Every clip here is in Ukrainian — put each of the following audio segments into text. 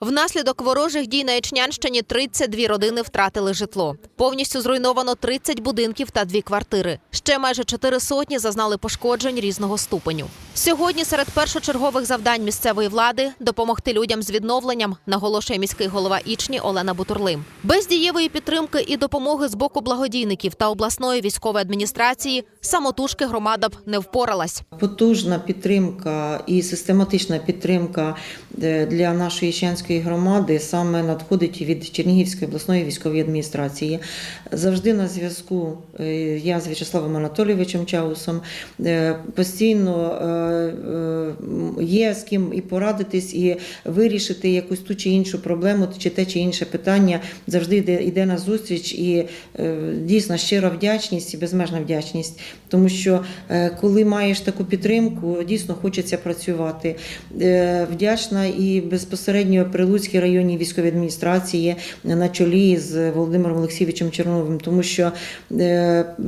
Внаслідок ворожих дій на Ічнянщині 32 родини втратили житло. Повністю зруйновано 30 будинків та дві квартири. Ще майже чотири сотні зазнали пошкоджень різного ступеню. Сьогодні серед першочергових завдань місцевої влади допомогти людям з відновленням, наголошує міський голова Ічні Олена Бутурлим. Без дієвої підтримки і допомоги з боку благодійників та обласної військової адміністрації самотужки громада б не впоралась. Потужна підтримка і систематична підтримка е, для нашої Іщанської громади саме надходить від Чернігівської обласної військової адміністрації. Завжди на зв'язку е, я з В'ячеславом Анатолійовичем Чаусом е, постійно е, є з ким і порадитись, і вирішити якусь ту чи іншу проблему, чи те чи інше питання. Завжди йде, йде на зустріч і дійсно щира вдячність і безмежна вдячність. Тому що коли маєш таку підтримку, дійсно хочеться працювати. Вдячна і безпосередньо Прилуцькій районній військовій адміністрації на чолі з Володимиром Олексійовичем Черновим, тому що е,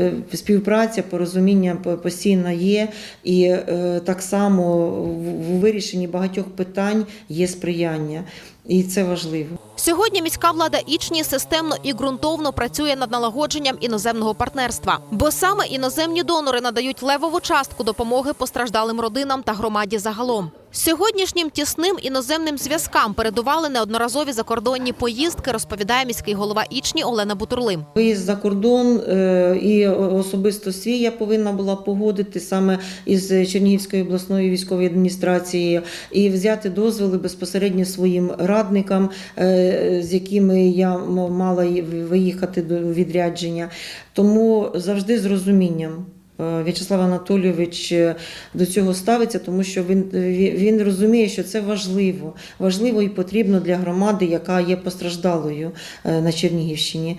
е, співпраця, порозуміння по- постійно є, і е, так само в вирішенні багатьох питань є сприяння, і це важливо. Сьогодні міська влада Ічні системно і ґрунтовно працює над налагодженням іноземного партнерства, бо саме іноземні донори надають левову частку допомоги постраждалим родинам та громаді загалом. Сьогоднішнім тісним іноземним зв'язкам передували неодноразові закордонні поїздки, розповідає міський голова Ічні Олена Бутурлим. Виїзд за кордон е, і особисто свій я повинна була погодити саме із Чернігівської обласної військової адміністрації і взяти дозволи безпосередньо своїм радникам, е, з якими я мала виїхати до відрядження. Тому завжди з розумінням. Е, В'ячеслав Анатолійович е, до цього ставиться, тому що він, він він розуміє, що це важливо, важливо і потрібно для громади, яка є постраждалою е, на Чернігівщині.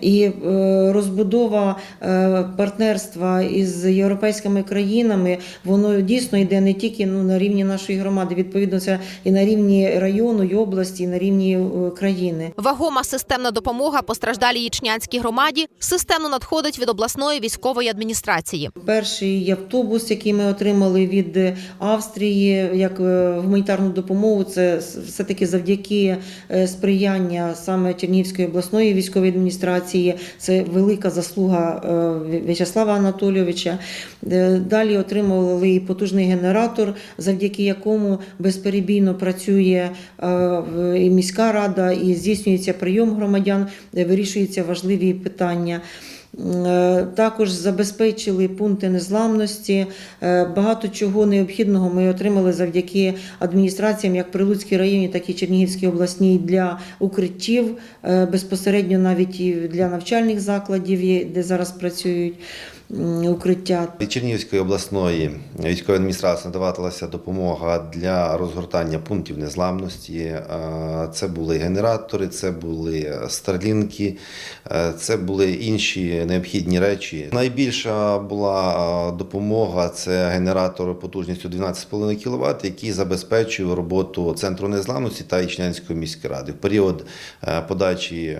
І е, розбудова е, партнерства із європейськими країнами, воно дійсно йде не тільки ну, на рівні нашої громади, відповідно, це і на рівні району, і області, і на рівні е, країни. Вагома системна допомога постраждалій Ічнянській громаді системно надходить від обласної військової адміністрації. Перший автобус, який ми отримали від Австрії, як е, гуманітарну допомогу, це все таки завдяки е, сприяння саме Чернігівської обласної військової адміністрації. Це велика заслуга е, В'ячеслава Анатолійовича. Далі отримували і потужний генератор, завдяки якому безперебійно працює і міська рада, і здійснюється прийом громадян, вирішуються важливі питання. Е, Також забезпечили пункти незламності. Е, Багато чого необхідного ми отримали завдяки адміністраціям як Прилуцькій районі, так і Чернігівській обласній для укриттів, е, безпосередньо навіть і для навчальних закладів, де зараз працюють укриття. Чернігівської обласної військової адміністрації надавалася допомога для розгортання пунктів незламності. Е, Це були генератори, це були старлінки, е, це були інші необхідні речі. Найбільша була е, допомога це генератор потужністю 12,5 кВт, який забезпечує роботу центру незламності та Ічнянської міської ради в період подачі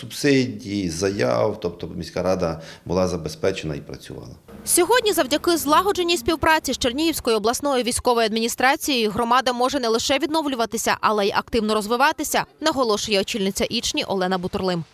субсидій, заяв. Тобто міська рада була забезпечена і працювала. Сьогодні, завдяки злагодженій співпраці з Чернігівською обласною військовою адміністрацією, громада може не лише відновлюватися, але й активно розвиватися, наголошує очільниця Ічні Олена Бутурлим.